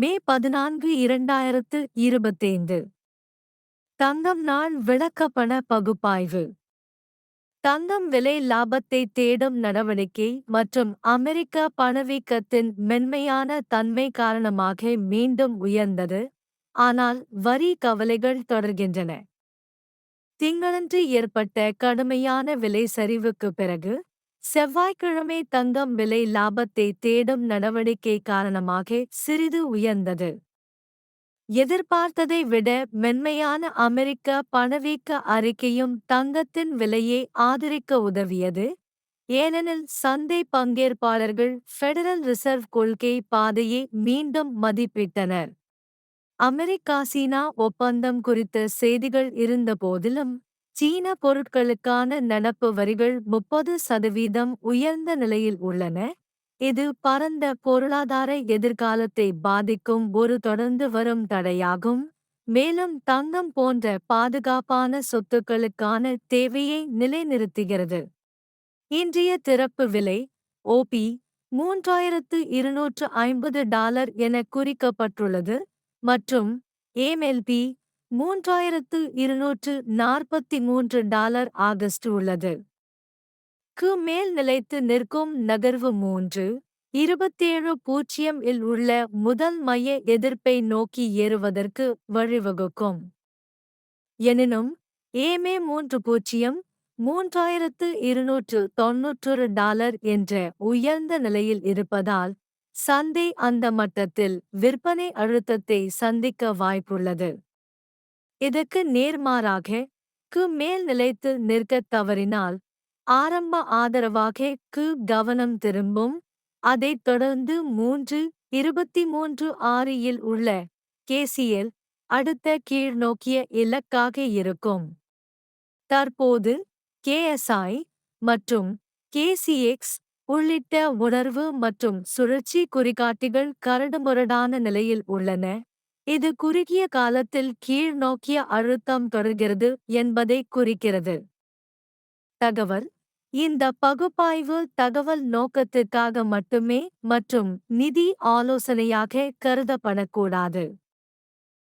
மே பதினான்கு இரண்டாயிரத்து இருபத்தைந்து. தங்கம் நாள் விளக்கப்பண பகுப்பாய்வு. தங்கம் விலை லாபத்தை தேடும் நடவடிக்கை மற்றும் அமெரிக்க பணவீக்கத்தின் மென்மையான தன்மை காரணமாக மீண்டும் உயர்ந்தது. ஆனால் வரி கவலைகள் தொடர்கின்றன. திங்களன்று ஏற்பட்ட கடுமையான விலை சரிவுக்கு பிறகு செவ்வாய்க்கிழமை தங்கம் விலை லாபத்தை தேடும் நடவடிக்கை காரணமாக சிறிது உயர்ந்தது. எதிர்பார்த்ததை விட மென்மையான அமெரிக்க பணவீக்க அறிக்கையும் தங்கத்தின் விலையை ஆதரிக்க உதவியது. ஏனெனில் சந்தை பங்கேற்பாளர்கள் ஃபெடரல் ரிசர்வ் கொள்கை பாதையை மீண்டும் மதிப்பிட்டனர். அமெரிக்கா சீனா ஒப்பந்தம் குறித்த செய்திகள் இருந்தபோதிலும் சீன பொருட்களுக்கான நடப்பு வரிகள் முப்பது சதவீதம் உயர்ந்த நிலையில் உள்ளன. இது பரந்த பொருளாதார எதிர்காலத்தை பாதிக்கும் ஒரு தொடர்ந்து வரும் தடையாகும். மேலும் தங்கம் போன்ற பாதுகாப்பான சொத்துக்களுக்கான தேவையை நிலைநிறுத்துகிறது. இன்றைய திறப்பு விலை ஓபி மூன்றாயிரத்து இருநூற்று ஐம்பது டாலர் என குறிக்கப்பட்டுள்ளது மற்றும் ஏமெல்பி மூன்றாயிரத்து இருநூற்று நாற்பத்தி மூன்று டாலர் ஆகஸ்ட் உள்ளது. க்கு மேல் நிலைத்து நிற்கும் நகர்வு மூன்று. இருபத்தேழு பூஜ்ஜியம் இல் உள்ள முதல் மைய எதிர்ப்பை நோக்கி ஏறுவதற்கு வழிவகுக்கும். எனினும் ஏமே மூன்று பூஜ்ஜியம் மூன்றாயிரத்து இருநூற்று தொன்னூற்றொரு டாலர் என்ற உயர்ந்த நிலையில் இருப்பதால் சந்தை அந்த மட்டத்தில் விற்பனை அழுத்தத்தை சந்திக்க வாய்ப்புள்ளது. இதற்கு நேர்மாறாக கு மேல் நிலைத்து நிற்கத் தவறினால் ஆரம்ப ஆதரவாக கு கவனம் திரும்பும். அதைத் தொடர்ந்து மூன்று இருபத்தி மூன்று ஆறு இல் உள்ள கேசிஎல் அடுத்த கீழ்நோக்கிய இலக்காக இருக்கும். தற்போது கேஎஸ்ஐ மற்றும் கேசிஎக்ஸ் உள்ளிட்ட உணர்வு மற்றும் சுழற்சி குறிகாட்டிகள் கரடுமுரடான நிலையில் உள்ளன. இது குறுகிய காலத்தில் கீழ்நோக்கிய அழுத்தம் தொடர்கிறது என்பதை குறிக்கிறது. தகவல் இந்த பகுப்பாய்வு தகவல் நோக்கத்திற்காக மட்டுமே மற்றும் நிதி ஆலோசனையாக கருதப்படக்கூடாது.